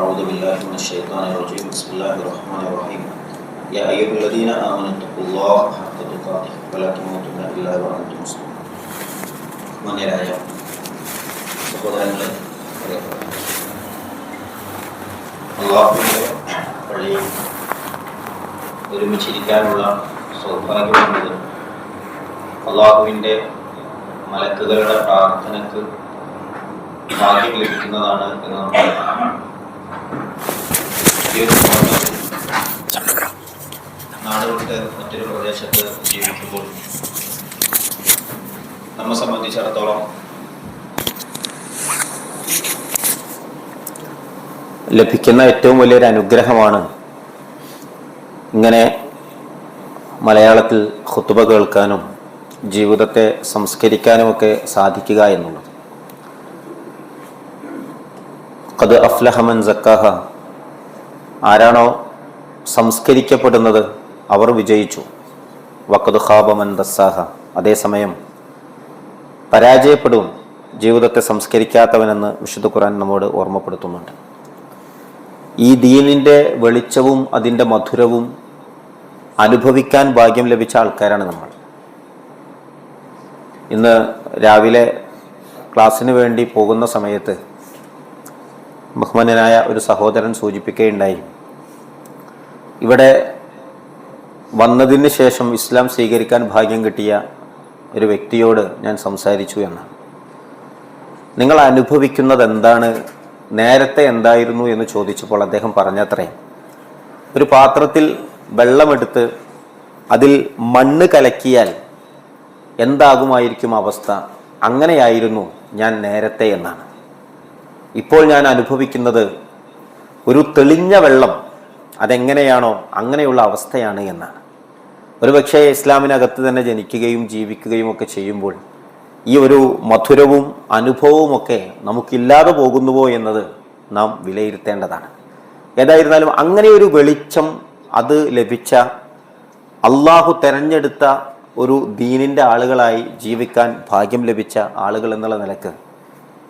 أعوذ بالله من الشيطان الرجيم بسم الله الرحمن الرحيم يا أيها الذين آمنوا اتقوا الله حق تقاته ولا تموتن إلا وأنتم مسلمون മന്യരായ സഹോദരങ്ങളെ അള്ളാഹുവിൻ്റെ പള്ളിയിൽ ഒരുമിച്ചിരിക്കാനുള്ള സൗഭാഗ്യമുള്ളത് അള്ളാഹുവിൻ്റെ മലക്കുകളുടെ പ്രാർത്ഥനയ്ക്ക് ഭാഗ്യം ലഭിക്കുന്നതാണ് എന്ന് നമ്മൾ സന്ദർഭത്തിൽ നാട് വിട്ട് മറ്റൊരു പ്രദേശത്ത് ജീവിക്കുമ്പോൾ നമ്മെ സംബന്ധിച്ചിടത്തോളം ലഭിക്കുന്ന ഏറ്റവും വലിയൊരു അനുഗ്രഹമാണ് ഇങ്ങനെ മലയാളത്തിൽ ഹുത്തുബ കേൾക്കാനും ജീവിതത്തെ സംസ്കരിക്കാനുമൊക്കെ സാധിക്കുക എന്നുള്ളത്. കത് അഫ്ലഹമൻ സക്കാഹ. ആരാണോ സംസ്കരിക്കപ്പെടുന്നത് അവർ വിജയിച്ചു. വക്കത് ഖാബമൻ ദസ്സാഹ. അതേസമയം പരാജയപ്പെടും ജീവിതത്തെ സംസ്കരിക്കാത്തവനെന്ന് വിശുദ്ധ ഖുറാൻ നമ്മോട് ഓർമ്മപ്പെടുത്തുന്നുണ്ട്. ഈ ദീനിന്റെ വെളിച്ചവും അതിന്റെ മധുരവും അനുഭവിക്കാൻ ഭാഗ്യം ലഭിച്ച ആൾക്കാരാണ് നമ്മൾ. ഇന്ന് രാവിലെ ക്ലാസ്സിന് വേണ്ടി പോകുന്ന സമയത്ത് ബഹുമാനനായ ഒരു സഹോദരൻ സൂചിപ്പിക്കുകയുണ്ടായി. ഇവിടെ വന്നതിന് ശേഷം ഇസ്ലാം സ്വീകരിക്കാൻ ഭാഗ്യം കിട്ടിയ ഒരു വ്യക്തിയോട് ഞാൻ സംസാരിച്ചു എന്നാണ്. നിങ്ങൾ അനുഭവിക്കുന്നത് എന്താണ്? നേരത്തെ എന്തായിരുന്നു എന്ന് ചോദിച്ചപ്പോൾ അദ്ദേഹം പറഞ്ഞത്രേ ഒരു പാത്രത്തിൽ വെള്ളമെടുത്ത് അതിൽ മണ്ണ് കലക്കിയാൽ എന്താകുമായിരിക്കും അവസ്ഥ? അങ്ങനെയായിരുന്നു ഞാൻ നേരത്തെ എന്നാണ്. ഇപ്പോൾ ഞാൻ അനുഭവിക്കുന്നത് ഒരു തെളിഞ്ഞ വെള്ളം അതെങ്ങനെയാണോ അങ്ങനെയുള്ള അവസ്ഥയാണ് എന്നാണ്. ഒരുപക്ഷെ ഇസ്ലാമിനകത്ത് തന്നെ ജനിക്കുകയും ജീവിക്കുകയും ഒക്കെ ചെയ്യുമ്പോൾ ഈ ഒരു മധുരവും അനുഭവവും ഒക്കെ നമുക്കില്ലാതെ പോകുന്നുവോ എന്നത് നാം വിലയിരുത്തേണ്ടതാണ്. ഏതായിരുന്നാലും അങ്ങനെ ഒരു വെളിച്ചം അത് ലഭിച്ച അള്ളാഹു തെരഞ്ഞെടുത്ത ഒരു ദീനിന്റെ ആളുകളായി ജീവിക്കാൻ ഭാഗ്യം ലഭിച്ച ആളുകൾ എന്നുള്ള നിലയ്ക്ക്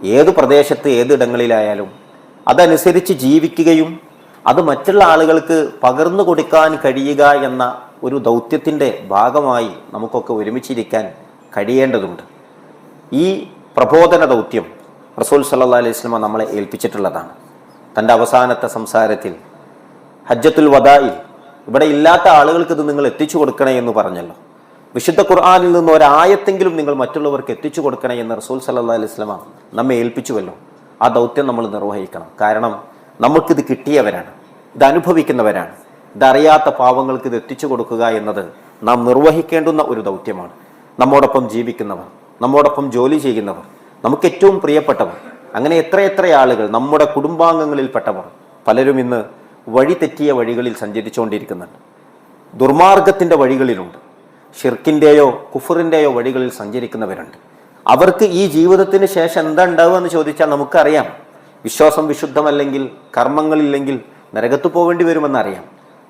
ഏത് പ്രദേശത്ത് ഏതിടങ്ങളിലായാലും അതനുസരിച്ച് ജീവിക്കുകയും അത് മറ്റുള്ള ആളുകൾക്ക് പകർന്നു കൊടുക്കാൻ കഴിയുക എന്ന ഒരു ദൗത്യത്തിന്റെ ഭാഗമായി നമുക്കൊക്കെ ഒരുമിച്ചിരിക്കാൻ കഴിയേണ്ടതുണ്ട്. ഈ പ്രബോധന ദൗത്യം റസൂൽ സല്ലാ അലൈഹി സ്വലമ നമ്മളെ ഏൽപ്പിച്ചിട്ടുള്ളതാണ്. തന്റെ അവസാനത്തെ സംസാരത്തിൽ ഹജ്ജത്തുൽ വദായിൽ ഇവിടെ ഇല്ലാത്ത ആളുകൾക്ക് ഇത് നിങ്ങൾ എത്തിച്ചു കൊടുക്കണേ എന്ന് പറഞ്ഞല്ലോ. വിശുദ്ധ ഖുർആാനിൽ നിന്ന് ഒരായത്തെങ്കിലും നിങ്ങൾ മറ്റുള്ളവർക്ക് എത്തിച്ചു കൊടുക്കണേ എന്ന് റസൂൽ സല്ലാ അലൈഹി സ്വലമ നമ്മെ ഏൽപ്പിച്ചുവല്ലോ. ആ ദൗത്യം നമ്മൾ നിർവഹിക്കണം. കാരണം നമുക്കിത് കിട്ടിയവരാണ്. ഇത് അനുഭവിക്കുന്നവരാണ്. ഇതറിയാത്ത പാവങ്ങൾക്ക് ഇത് എത്തിച്ചു കൊടുക്കുക എന്നത് നാം നിർവഹിക്കേണ്ടുന്ന ഒരു ദൗത്യമാണ്. നമ്മോടൊപ്പം ജീവിക്കുന്നവർ നമ്മോടൊപ്പം ജോലി ചെയ്യുന്നവർ നമുക്ക് ഏറ്റവും പ്രിയപ്പെട്ടവർ അങ്ങനെ എത്രയെത്ര ആളുകൾ നമ്മുടെ കുടുംബാംഗങ്ങളിൽപ്പെട്ടവർ പലരും ഇന്ന് വഴി തെറ്റിയ വഴികളിൽ സഞ്ചരിച്ചുകൊണ്ടിരിക്കുന്നുണ്ട്. ദുർമാർഗത്തിന്റെ വഴികളിലുണ്ട്. ഷിർക്കിന്റെയോ കുഫറിന്റെയോ വഴികളിൽ സഞ്ചരിക്കുന്നവരുണ്ട്. അവർക്ക് ഈ ജീവിതത്തിന് ശേഷം എന്താ ഉണ്ടാവുക എന്ന് ചോദിച്ചാൽ നമുക്കറിയാം. വിശ്വാസം വിശുദ്ധമല്ലെങ്കിൽ കർമ്മങ്ങളില്ലെങ്കിൽ നരകത്ത് പോകേണ്ടി വരുമെന്നറിയാം.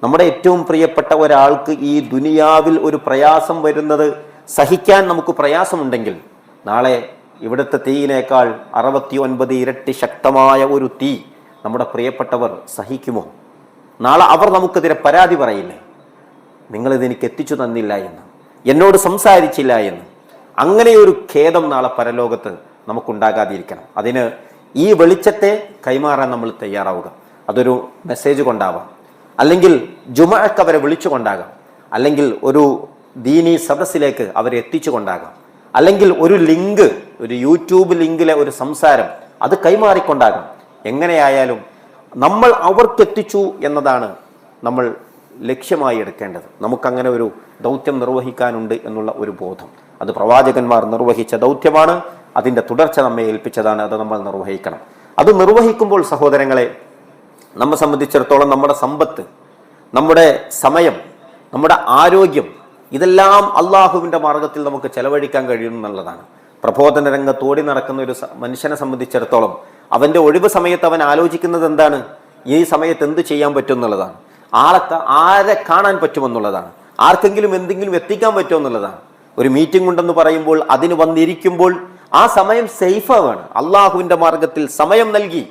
നമ്മുടെ ഏറ്റവും പ്രിയപ്പെട്ട ഒരാൾക്ക് ഈ ദുനിയാവിൽ ഒരു പ്രയാസം വരുന്നത് സഹിക്കാൻ നമുക്ക് പ്രയാസമുണ്ടെങ്കിൽ നാളെ ഇവിടുത്തെ തീയിനേക്കാൾ അറുപത്തി ഒൻപത് ഇരട്ടി ശക്തമായ ഒരു തീ നമ്മുടെ പ്രിയപ്പെട്ടവർ സഹിക്കുമോ? നാളെ അവർ നമുക്കെതിരെ പരാതി പറയില്ലേ? നിങ്ങളിതെനിക്ക് എത്തിച്ചു തന്നില്ല എന്ന്. എന്നോട് സംസാരിച്ചില്ല എന്ന്. അങ്ങനെ ഒരു ഖേദം നാളെ പരലോകത്ത് നമുക്കുണ്ടാകാതിരിക്കണം. അതിന് ഈ വെളിച്ചത്തെ കൈമാറാൻ നമ്മൾ തയ്യാറാവുക. അതൊരു മെസ്സേജ് കൊണ്ടാവാം. അല്ലെങ്കിൽ ജുമക്ക് അവരെ വിളിച്ചുകൊണ്ടാകാം. അല്ലെങ്കിൽ ഒരു ദീനി സദസ്സിലേക്ക് അവരെ എത്തിച്ചുകൊണ്ടാകാം. അല്ലെങ്കിൽ ഒരു ലിങ്ക് ഒരു യൂട്യൂബ് ലിങ്കിലെ ഒരു സംസാരം അത് കൈമാറിക്കൊണ്ടാകാം. എങ്ങനെയായാലും നമ്മൾ അവർക്കെത്തിച്ചു എന്നതാണ് നമ്മൾ ലക്ഷ്യമായി എടുക്കേണ്ടത്. നമുക്കങ്ങനെ ഒരു ദൗത്യം നിർവഹിക്കാനുണ്ട് എന്നുള്ള ഒരു ബോധം. അത് പ്രവാചകന്മാർ നിർവഹിച്ച ദൗത്യമാണ്. അതിന്റെ തുടർച്ച നമ്മെ ഏൽപ്പിച്ചതാണ്. അത് നമ്മൾ നിർവഹിക്കണം. അത് നിർവഹിക്കുമ്പോൾ സഹോദരങ്ങളെ നമ്മെ സംബന്ധിച്ചിടത്തോളം നമ്മുടെ സമ്പത്ത് നമ്മുടെ സമയം നമ്മുടെ ആരോഗ്യം ഇതെല്ലാം അള്ളാഹുവിന്റെ മാർഗത്തിൽ നമുക്ക് ചെലവഴിക്കാൻ കഴിയും എന്നുള്ളതാണ്. പ്രബോധന രംഗത്ത് ഓടി നടക്കുന്ന ഒരു മനുഷ്യനെ സംബന്ധിച്ചിടത്തോളം അവന്റെ ഒഴിവ് സമയത്ത് അവൻ ആലോചിക്കുന്നത് എന്താണ്? ഈ സമയത്ത് എന്ത് ചെയ്യാൻ പറ്റും എന്നുള്ളതാണ്. ആളെ ആരെ കാണാൻ പറ്റുമെന്നുള്ളതാണ്. ആർക്കെങ്കിലും എന്തെങ്കിലും എത്തിക്കാൻ പറ്റുമെന്നുള്ളതാണ്. ഒരു മീറ്റിംഗ് ഉണ്ടെന്ന് പറയുമ്പോൾ അതിന് വന്നിരിക്കുമ്പോൾ ആ സമയം സേഫാവാണ് അള്ളാഹുവിന്റെ മാർഗത്തിൽ സമയം നൽകി.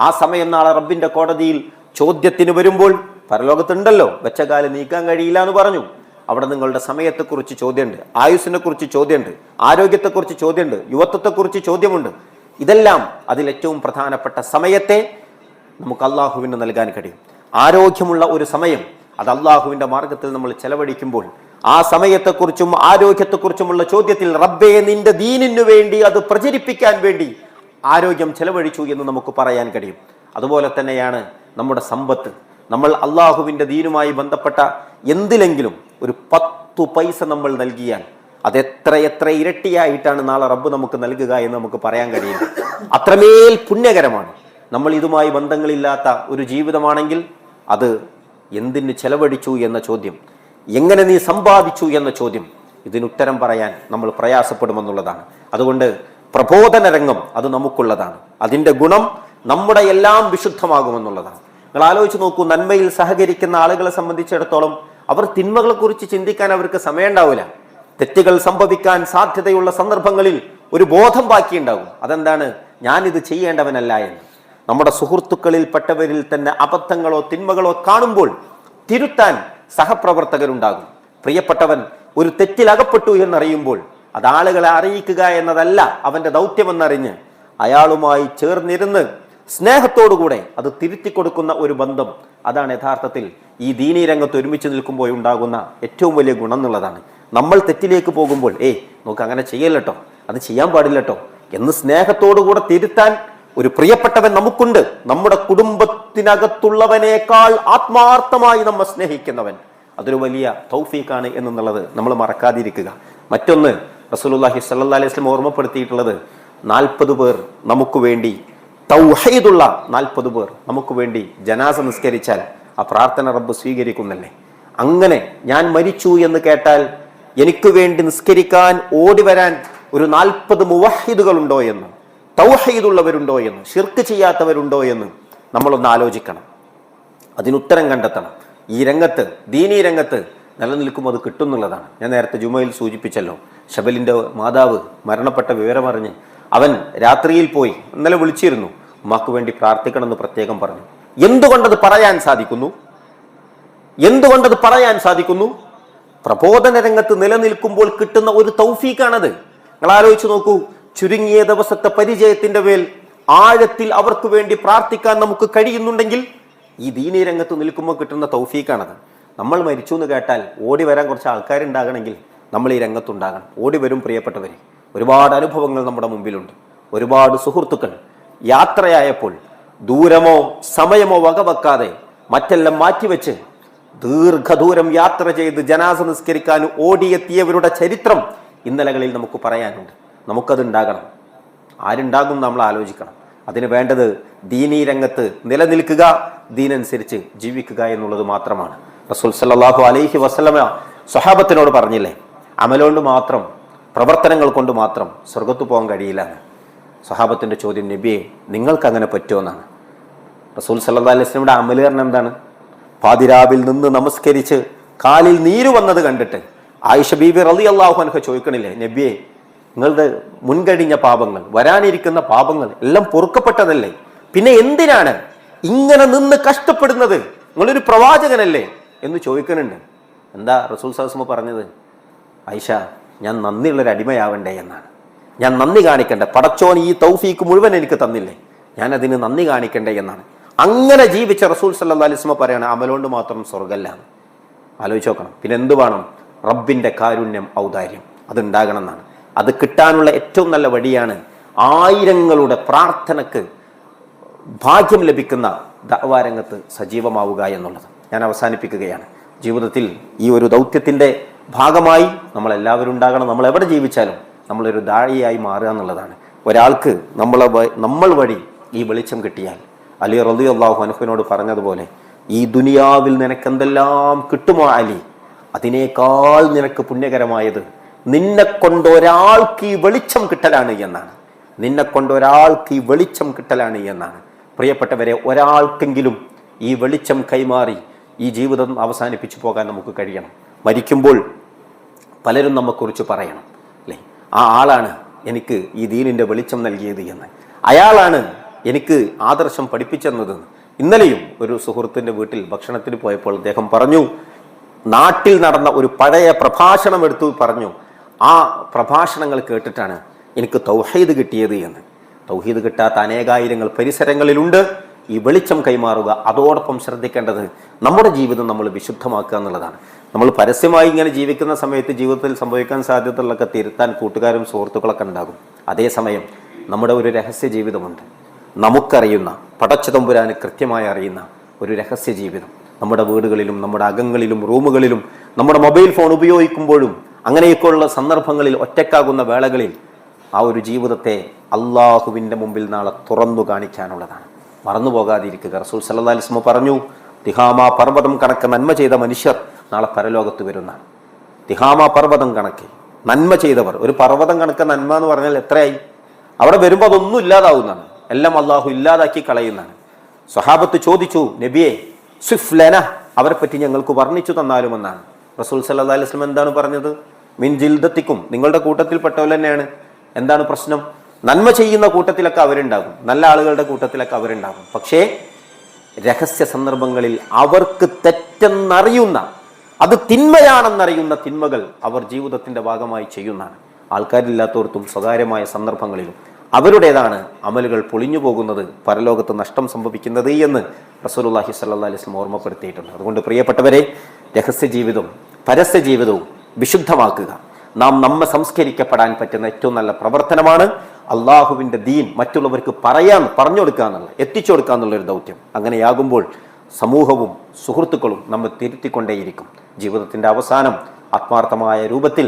ആ സമയം നാളെ റബ്ബിന്റെ കോടതിയിൽ ചോദ്യത്തിന് വരുമ്പോൾ പരലോകത്തുണ്ടല്ലോ വെച്ചകാൽ നീക്കാൻ കഴിയില്ല എന്ന് പറഞ്ഞു. അവിടെ നിങ്ങളുടെ സമയത്തെക്കുറിച്ച് ചോദ്യമുണ്ട്. ആയുസിനെ കുറിച്ച് ചോദ്യമുണ്ട്. ആരോഗ്യത്തെക്കുറിച്ച് ചോദ്യമുണ്ട്. യുവത്വത്തെക്കുറിച്ച് ചോദ്യമുണ്ട്. ഇതെല്ലാം അതിലേറ്റവും പ്രധാനപ്പെട്ട സമയത്തെ നമുക്ക് അള്ളാഹുവിന് നൽകാൻ കഴിയും. ആരോഗ്യമുള്ള ഒരു സമയം അത് അള്ളാഹുവിന്റെ മാർഗത്തിൽ നമ്മൾ ചെലവഴിക്കുമ്പോൾ ആ സമയത്തെക്കുറിച്ചും ആരോഗ്യത്തെക്കുറിച്ചുമുള്ള ചോദ്യത്തിൽ റബ്ബേ നിന്റെ ദീനിനു വേണ്ടി അത് പ്രചരിപ്പിക്കാൻ വേണ്ടി ആരോഗ്യം ചെലവഴിച്ചു എന്ന് നമുക്ക് പറയാൻ കഴിയും. അതുപോലെ തന്നെയാണ് നമ്മുടെ സമ്പത്ത്. നമ്മൾ അള്ളാഹുവിന്റെ ദീനുമായി ബന്ധപ്പെട്ട എന്തിലെങ്കിലും ഒരു പത്തു പൈസ നമ്മൾ നൽകിയാൽ അത് എത്ര എത്ര ഇരട്ടിയായിട്ടാണ് നാളെ റബ്ബ് നമുക്ക് നൽകുക എന്ന് നമുക്ക് പറയാൻ കഴിയും അത്രമേൽ പുണ്യകരമാണ്. നമ്മൾ ഇതുമായി ബന്ധങ്ങളില്ലാത്ത ഒരു ജീവിതമാണെങ്കിൽ അത് എന്തിന് ചെലവഴിച്ചു എന്ന ചോദ്യം എങ്ങനെ നീ സമ്പാദിച്ചു എന്ന ചോദ്യം ഇതിനുത്തരം പറയാൻ നമ്മൾ പ്രയാസപ്പെടുമെന്നുള്ളതാണ്. അതുകൊണ്ട് പ്രബോധന രംഗം അത് നമുക്കുള്ളതാണ്. അതിന്റെ ഗുണം നമ്മുടെ എല്ലാം വിശുദ്ധമാകുമെന്നുള്ളതാണ്. നിങ്ങൾ ആലോചിച്ച് നോക്കൂ നന്മയിൽ സഹകരിക്കുന്ന ആളുകളെ സംബന്ധിച്ചിടത്തോളം അവർ തിന്മകളെ കുറിച്ച് ചിന്തിക്കാൻ അവർക്ക് സമയം ഉണ്ടാവില്ല തെറ്റുകൾ സംഭവിക്കാൻ സാധ്യതയുള്ള സന്ദർഭങ്ങളിൽ ഒരു ബോധം ബാക്കിയുണ്ടാകും. അതെന്താണ്? ഞാനിത് ചെയ്യേണ്ടവനല്ല എന്ന്. നമ്മുടെ സുഹൃത്തുക്കളിൽപ്പെട്ടവരിൽ തന്നെ അബദ്ധങ്ങളോ തിന്മകളോ കാണുമ്പോൾ തിരുത്താൻ സഹപ്രവർത്തകരുണ്ടാകും. പ്രിയപ്പെട്ടവൻ ഒരു തെറ്റിലകപ്പെട്ടു എന്നറിയുമ്പോൾ അത് ആളുകളെ അറിയിക്കുക എന്നതല്ല അവന്റെ ദൗത്യമെന്നറിഞ്ഞ് അയാളുമായി ചേർന്നിരുന്ന് സ്നേഹത്തോടുകൂടെ അത് തിരുത്തി കൊടുക്കുന്ന ഒരു ബന്ധം. അതാണ് യഥാർത്ഥത്തിൽ ഈ ദീനീ രംഗത്ത് ഒരുമിച്ച് നിൽക്കുമ്പോൾ ഉണ്ടാകുന്ന ഏറ്റവും വലിയ ഗുണം എന്നുള്ളതാണ്. നമ്മൾ തെറ്റിലേക്ക് പോകുമ്പോൾ ഏയ് നമുക്ക് അങ്ങനെ ചെയ്യല്ലോ അത് ചെയ്യാൻ പാടില്ലട്ടോ എന്ന് സ്നേഹത്തോടുകൂടെ തിരുത്താൻ ഒരു പ്രിയപ്പെട്ടവൻ നമുക്കുണ്ട്. നമ്മുടെ കുടുംബത്തിനകത്തുള്ളവനേക്കാൾ ആത്മാർത്ഥമായി നമ്മൾ സ്നേഹിക്കുന്നവൻ. അതൊരു വലിയ തൗഫീഖാണ് എന്നുള്ളത് നമ്മൾ മറക്കാതിരിക്കുക. മറ്റൊന്ന് റസൂലുള്ളാഹി സ്വല്ലല്ലാഹി അലൈഹി വസല്ലം ഓർമ്മപ്പെടുത്തിയിട്ടുള്ളത് നാൽപ്പത് പേർ നമുക്ക് വേണ്ടി തൗഹീദുള്ള നാൽപ്പത് പേർ നമുക്ക് വേണ്ടി ജനാസ നിസ്കരിച്ചാൽ ആ പ്രാർത്ഥന റബ്ബ് സ്വീകരിക്കുന്നല്ലേ? അങ്ങനെ ഞാൻ മരിച്ചു എന്ന് കേട്ടാൽ എനിക്ക് വേണ്ടി നിസ്കരിക്കാൻ ഓടി വരാൻ ഒരു നാൽപ്പത് മുവഹിദുകൾ ഉണ്ടോ എന്ന്. തൗഹീദുള്ളവരുണ്ടോ എന്ന് ഷിർക്ക് ചെയ്യാത്തവരുണ്ടോ എന്ന് നമ്മളൊന്ന് ആലോചിക്കണം. അതിനുത്തരം കണ്ടെത്തണം. ഈ രംഗത്ത് ദീനീ രംഗത്ത് നിലനിൽക്കുമ്പോൾ അത് കിട്ടുന്നുള്ളതാണ്. ഞാൻ നേരത്തെ ജുമയിൽ സൂചിപ്പിച്ചല്ലോ ഷബലിന്റെ മാതാവ് മരണപ്പെട്ട വിവരമറിഞ്ഞ് അവൻ രാത്രിയിൽ പോയി ഇന്നലെ വിളിച്ചിരുന്നു ഉമ്മാക്ക് വേണ്ടി പ്രാർത്ഥിക്കണമെന്ന് പ്രത്യേകം പറഞ്ഞു. എന്തുകൊണ്ടത് പറയാൻ സാധിക്കുന്നു? എന്തുകൊണ്ടത് പറയാൻ സാധിക്കുന്നു? പ്രബോധന രംഗത്ത് നിലനിൽക്കുമ്പോൾ കിട്ടുന്ന ഒരു തൗഫീഖാണത്. നിങ്ങൾ ആലോചിച്ച് നോക്കൂ ചുരുങ്ങിയ ദിവസത്തെ പരിചയത്തിന്റെ മേൽ ആഴത്തിൽ അവർക്ക് വേണ്ടി പ്രാർത്ഥിക്കാൻ നമുക്ക് കഴിയുന്നുണ്ടെങ്കിൽ ഈ ദീനീ രംഗത്ത് നിൽക്കുമ്പോൾ കിട്ടുന്ന തൗഫീഖാണത്. നമ്മൾ മരിച്ചു എന്ന് കേട്ടാൽ ഓടി വരാൻ കുറച്ച് ആൾക്കാരുണ്ടാകണമെങ്കിൽ നമ്മൾ ഈ രംഗത്തുണ്ടാകണം. ഓടി വരും പ്രിയപ്പെട്ടവരെ ഒരുപാട് അനുഭവങ്ങൾ നമ്മുടെ മുമ്പിലുണ്ട്. ഒരുപാട് സുഹൃത്തുക്കൾ യാത്രയായപ്പോൾ ദൂരമോ സമയമോ വകവെക്കാതെ മറ്റെല്ലാം മാറ്റിവെച്ച് ദീർഘദൂരം യാത്ര ചെയ്ത് ജനാസ നിസ്കരിക്കാൻ ഓടിയെത്തിയവരുടെ ചരിത്രം ഇന്നലകളിൽ നമുക്ക് പറയാനുണ്ട്. നമുക്കത് ഉണ്ടാകണം ആരുണ്ടാകും നമ്മൾ ആലോചിക്കണം. അതിന് വേണ്ടത് ദീനീ രംഗത്ത് നിലനിൽക്കുക ദീനനുസരിച്ച് ജീവിക്കുക എന്നുള്ളത് മാത്രമാണ്. റസൂൽ സല്ലാഹു അലൈഹി വസ്ലമ സ്വഹാബത്തിനോട് പറഞ്ഞില്ലേ അമലുകൊണ്ട് മാത്രം പ്രവർത്തനങ്ങൾ കൊണ്ട് മാത്രം സ്വർഗത്ത് പോകാൻ കഴിയില്ല എന്ന്. സ്വഹാബത്തിന്റെ ചോദ്യം നബിയെ നിങ്ങൾക്ക് അങ്ങനെ പറ്റുമെന്നാണ് റസൂൽ സല്ലല്ലാഹു അലൈഹി വസല്ലമയുടെ അമൽ കാരണം എന്താണ്? പാതിരാവിൽ നിന്ന് നമസ്കരിച്ച് കാലിൽ നീര് വന്നത് കണ്ടിട്ട് ആയിഷ ബീബി റലി അള്ളാഹു അൻഹ ചോദിക്കണില്ലേ നബിയെ നിങ്ങളുടെ മുൻകഴിഞ്ഞ പാപങ്ങൾ വരാനിരിക്കുന്ന പാപങ്ങൾ എല്ലാം പൊറുക്കപ്പെട്ടതല്ലേ? പിന്നെ എന്തിനാണ് ഇങ്ങനെ നിന്ന് കഷ്ടപ്പെടുന്നത്? നിങ്ങളൊരു പ്രവാചകനല്ലേ? എന്ന് ചോദിക്കുന്നുണ്ട്. എന്താ റസൂൽ സാസ്മ പറഞ്ഞത്? ഐഷ ഞാൻ നന്ദിയുള്ളൊരു അടിമയാവണ്ടേ എന്നാണ്. ഞാൻ നന്ദി കാണിക്കണ്ടേ. പടച്ചോൻ ഈ തൗഫീക്ക് മുഴുവൻ എനിക്ക് തന്നില്ലേ? ഞാൻ അതിന് നന്ദി കാണിക്കണ്ടേ എന്നാണ്. അങ്ങനെ ജീവിച്ച റസൂൽ സല്ലാ അലിസ്മ പറയാണ് അമലോണ്ട് മാത്രം സ്വർഗല്ല ആലോചിച്ച് നോക്കണം. പിന്നെ എന്ത് വേണം? റബ്ബിന്റെ കാരുണ്യം ഔദാര്യം. അതുണ്ടാകണം എന്നാണ്. അത് കിട്ടാനുള്ള ഏറ്റവും നല്ല വഴിയാണ് ആയിരങ്ങളുടെ പ്രാർത്ഥനക്ക് ഭാഗ്യം ലഭിക്കുന്ന ദാവാരംഗത്ത് സജീവമാവുക എന്നുള്ളത്. ഞാൻ അവസാനിപ്പിക്കുകയാണ്. ജീവിതത്തിൽ ഈ ഒരു ദൗത്യത്തിന്റെ ഭാഗമായി നമ്മളെല്ലാവരും ഉണ്ടാകണം. നമ്മൾ എവിടെ ജീവിച്ചാലും നമ്മളൊരു ദാഴിയായി മാറുക എന്നുള്ളതാണ്. ഒരാൾക്ക് നമ്മളെ നമ്മൾ വഴി ഈ വെളിച്ചം കിട്ടിയാൽ അലി റലി അള്ളാഹു അനഹുവിനോട് പറഞ്ഞതുപോലെ ഈ ദുനിയാവിൽ നിനക്കെന്തെല്ലാം കിട്ടുമോ അലി? അതിനേക്കാൾ നിനക്ക് പുണ്യകരമായത് നിന്നെ കൊണ്ട് ഒരാൾക്ക് ഈ വെളിച്ചം കിട്ടലാണ് എന്നാണ്. നിന്നെ കൊണ്ട് ഒരാൾക്ക് ഈ വെളിച്ചം കിട്ടലാണ് എന്നാണ്. പ്രിയപ്പെട്ടവരെ ഒരാൾക്കെങ്കിലും ഈ വെളിച്ചം കൈമാറി ഈ ജീവിതം അവസാനിപ്പിച്ചു പോകാൻ നമുക്ക് കഴിയണം. മരിക്കുമ്പോൾ പലരും നമ്മെക്കുറിച്ച് പറയണം അല്ലേ? ആ ആളാണ് എനിക്ക് ഈ ദീനിന്റെ വെളിച്ചം നൽകിയത് എന്ന്. അയാളാണ് എനിക്ക് ആദർശം പഠിപ്പിച്ചെന്നത്. ഇന്നലെയും ഒരു സുഹൃത്തിന്റെ വീട്ടിൽ ഭക്ഷണത്തിന് പോയപ്പോൾ അദ്ദേഹം പറഞ്ഞു നാട്ടിൽ നടന്ന ഒരു പഴയ പ്രഭാഷണം എടുത്തു പറഞ്ഞു. ആ പ്രഭാഷണങ്ങൾ കേട്ടിട്ടാണ് എനിക്ക് തൗഹീദ് കിട്ടിയത് എന്ന്. തൗഹീദ് കിട്ടാത്ത അനേകായിരങ്ങൾ പരിസരങ്ങളിലുണ്ട്. ഈ വെളിച്ചം കൈമാറുക അതോടൊപ്പം ശ്രദ്ധിക്കേണ്ടത് നമ്മുടെ ജീവിതം നമ്മൾ വിശുദ്ധമാക്കുക എന്നുള്ളതാണ്. നമ്മൾ പരസ്യമായി ഇങ്ങനെ ജീവിക്കുന്ന സമയത്ത് ജീവിതത്തിൽ സംഭവിക്കാൻ സാധ്യതകളൊക്കെ തിരുത്താൻ കൂട്ടുകാരും സുഹൃത്തുക്കളൊക്കെ ഉണ്ടാകും. അതേസമയം നമ്മുടെ ഒരു രഹസ്യ ജീവിതമുണ്ട്. നമുക്കറിയുന്ന പടച്ചതമ്പുരാന് കൃത്യമായി അറിയുന്ന ഒരു രഹസ്യ ജീവിതം. നമ്മുടെ വീടുകളിലും നമ്മുടെ അകങ്ങളിലും റൂമുകളിലും നമ്മുടെ മൊബൈൽ ഫോൺ ഉപയോഗിക്കുമ്പോഴും അങ്ങനെയൊക്കെയുള്ള സന്ദർഭങ്ങളിൽ ഒറ്റക്കാകുന്ന വേളകളിൽ ആ ഒരു ജീവിതത്തെ അള്ളാഹുവിന്റെ മുമ്പിൽ നാളെ തുറന്നു കാണിക്കാനുള്ളതാണ്. മറന്നു പോകാതിരിക്കുക. റസൂൽ സല്ലാ അലിസ്മ പറഞ്ഞു തിഹാമ പർവതം കണക്ക് നന്മ ചെയ്ത മനുഷ്യർ നാളെ പരലോകത്ത് വരുന്നതാണ്. തിഹാമ പർവതം കണക്ക് നന്മ ചെയ്തവർ ഒരു പർവതം കണക്ക് നന്മ എന്ന് പറഞ്ഞാൽ എത്രയായി? അവിടെ വരുമ്പോൾ അതൊന്നും ഇല്ലാതാവുന്നതാണ്. എല്ലാം അള്ളാഹു ഇല്ലാതാക്കി കളയുന്നതാണ്. സ്വഹാബത്ത് ചോദിച്ചു നബിയെ സ്വിഫ്ലന അവരെ പറ്റി ഞങ്ങൾക്ക് വർണിച്ചു തന്നാലുമെന്നാണ്. റസൂൽ സല്ലാ അലൈഹി വസല്ലം എന്താണ് പറഞ്ഞത്? മിൻ ജിൽദത്തിക്കും നിങ്ങളുടെ കൂട്ടത്തിൽപ്പെട്ടവർ തന്നെയാണ്. എന്താണ് പ്രശ്നം? നന്മ ചെയ്യുന്ന കൂട്ടത്തിലൊക്കെ അവരുണ്ടാകും. നല്ല ആളുകളുടെ കൂട്ടത്തിലൊക്കെ അവരുണ്ടാകും. പക്ഷേ രഹസ്യ സന്ദർഭങ്ങളിൽ അവർക്ക് തെറ്റെന്നറിയുന്ന അത് തിന്മയാണെന്നറിയുന്ന തിന്മകൾ അവർ ജീവിതത്തിന്റെ ഭാഗമായി ചെയ്യുന്നതാണ്. ആൾക്കാരില്ലാത്തവർക്കും സ്വകാര്യമായ സന്ദർഭങ്ങളിലും അവരുടേതാണ് അമലുകൾ പൊളിഞ്ഞു പോകുന്നത് പരലോകത്ത് നഷ്ടം സംഭവിക്കുന്നത് എന്ന് റസൂലുള്ളാഹി സ്വല്ലല്ലാഹി അലൈഹി വസല്ലം ഓർമ്മപ്പെടുത്തിയിട്ടുണ്ട്. അതുകൊണ്ട് പ്രിയപ്പെട്ടവരെ രഹസ്യ ജീവിതവും പരസ്യ ജീവിതവും വിശുദ്ധമാക്കുക. നാം നമ്മെ സംസ്കരിക്കപ്പെടാൻ പറ്റുന്ന ഏറ്റവും നല്ല പ്രവർത്തനമാണ് അള്ളാഹുവിന്റെ ദീൻ മറ്റുള്ളവർക്ക് പറയാൻ പറഞ്ഞു കൊടുക്കുക എന്നുള്ള എത്തിച്ചു കൊടുക്കുക എന്നുള്ളൊരു ദൗത്യം. അങ്ങനെയാകുമ്പോൾ സമൂഹവും സുഹൃത്തുക്കളും നമ്മൾ തിരുത്തിക്കൊണ്ടേയിരിക്കും. ജീവിതത്തിന്റെ അവസാനം ആത്മാർത്ഥമായ രൂപത്തിൽ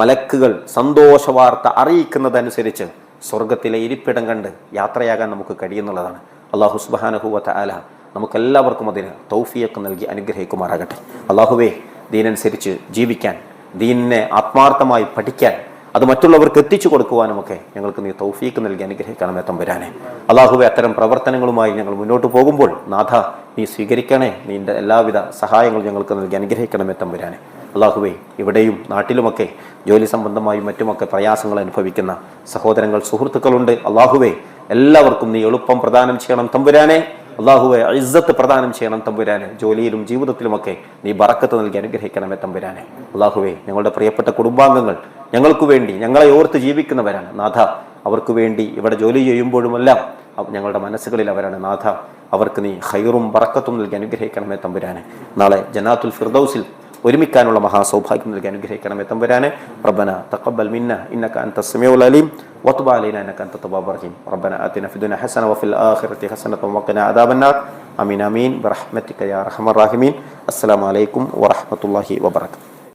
മലക്കുകൾ സന്തോഷ വാർത്ത അറിയിക്കുന്നതനുസരിച്ച് സ്വർഗത്തിലെ ഇരിപ്പിടം കണ്ട് യാത്രയാകാൻ നമുക്ക് കഴിയുന്നുള്ളതാണ്. അള്ളാഹു സുബാനഹുവത്ത ആല നമുക്കെല്ലാവർക്കും അതിന് തൗഫിയൊക്കെ നൽകി അനുഗ്രഹിക്കുമാറാകട്ടെ. അള്ളാഹുവേ ദീനനുസരിച്ച് ജീവിക്കാൻ ദീനിനെ ആത്മാർത്ഥമായി പഠിക്കാൻ അത് മറ്റുള്ളവർക്ക് എത്തിച്ചു കൊടുക്കുവാനുമൊക്കെ ഞങ്ങൾക്ക് നീ തൗഫീക്ക് നൽകി അനുഗ്രഹിക്കണമേ തമ്പുരാനെ. അള്ളാഹുവെ അത്തരം പ്രവർത്തനങ്ങളുമായി ഞങ്ങൾ മുന്നോട്ട് പോകുമ്പോൾ നാഥ നീ സ്വീകരിക്കണേ. നിന്റെ എല്ലാവിധ സഹായങ്ങളും ഞങ്ങൾക്ക് നൽകി അനുഗ്രഹിക്കണമേ തമ്പുരാനെ. അള്ളാഹുവെ ഇവിടെയും നാട്ടിലുമൊക്കെ ജോലി സംബന്ധമായും മറ്റുമൊക്കെ പ്രയാസങ്ങൾ അനുഭവിക്കുന്ന സഹോദരങ്ങൾ സുഹൃത്തുക്കളുണ്ട്. അള്ളാഹുവെ എല്ലാവർക്കും നീ എളുപ്പം പ്രദാനം ചെയ്യണം തമ്പുരാനെ. അള്ളാഹുവെ ഇസ്സത്ത് പ്രദാനം ചെയ്യണം തമ്പുരാനെ. ജോലിയിലും ജീവിതത്തിലുമൊക്കെ നീ ബറക്കത്ത് നൽകി അനുഗ്രഹിക്കണമേ തമ്പുരാനെ. അള്ളാഹുവെ ഞങ്ങളുടെ പ്രിയപ്പെട്ട കുടുംബാംഗങ്ങൾ ഞങ്ങൾക്ക് വേണ്ടി ഞങ്ങളെ ഓർത്ത് ജീവിക്കുന്നവരാണ്. നാഥ അവർക്ക് വേണ്ടി ഇവിടെ ജോലി ചെയ്യുമ്പോഴുമെല്ലാം ഞങ്ങളുടെ മനസ്സുകളിൽ അവരാണ്. നാഥ അവർക്ക് നീ ഹൈറും ബറക്കത്തും നൽകി അനുഗ്രഹിക്കണമേ തമ്പുരാനെ. നാളെ ജനാത്തുൽ ഫിർദൌസിൽ ഒരുമിക്കാനുള്ള മഹാസൗഭാഗ്യം നൽകി അനുഗ്രഹിക്കണമേ തമ്പുരാനെ റബ്ബന തഖബ്ബൽ മിന്ന ഇന്നക അൻത സമീഉൽ അലീം വതുബ് അലൈനാ ഇന്നക അൻത തവ്വാബുർ റഹീം റബ്ബന ആതിന ഫിദ്ദുനിയ ഹസന വഫിൽ ആഖിറതി ഹസനത വഖിന അദാബന്നാർ ആമീൻ ആമീൻ ബിറഹ്മതിക യാ അർഹമർ റഹീമീൻ അസ്സലാമു അലൈക്കും വറഹ്മത്തുള്ളാഹി വബറകാതുഹു